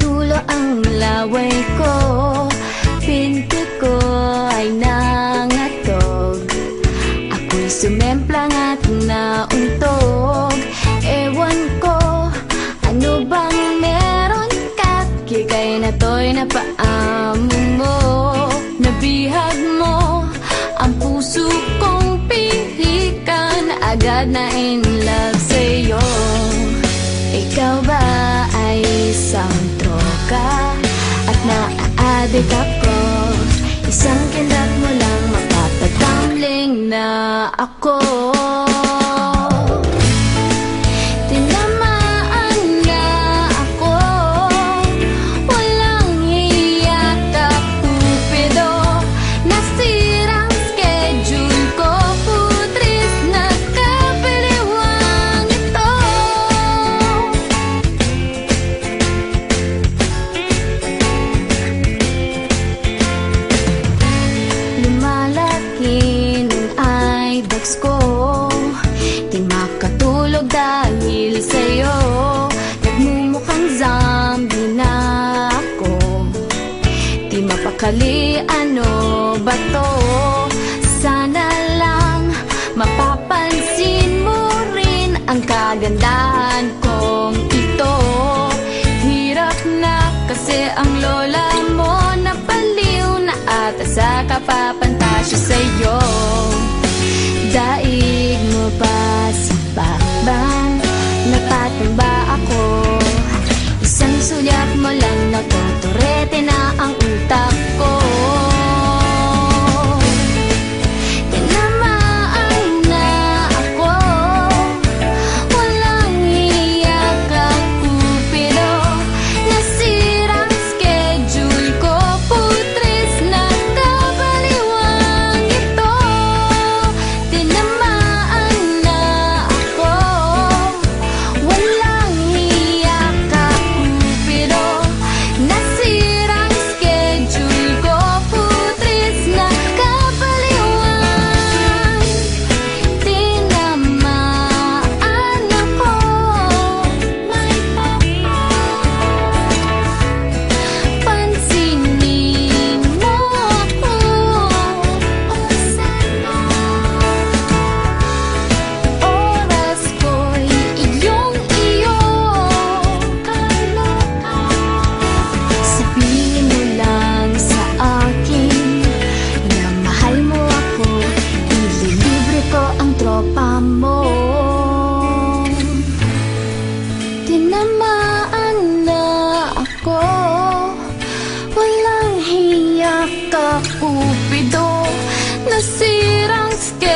Tulo ang laway ko. Pinto ko ay nangatog. Ako'y sumemplang at nauntog. Ewan ko, ano bang meron? Ka? Kikay na to'y napaamo mo. Nabihag mo ang puso kong pihikan Agad na naa-addict ako Isang kindat mo lang Mapapatambling na ako eyebags ko Di makatulog dahil sa'yo. Nagmumukhang zombie na ako. Di mapakali ano ba to? Sana lang mapapansin mo rin Ang kagandahan kong ito. Hirap na kasi ang lola mo Napaliw na ata sa kapapantasya sa'yo wanna see.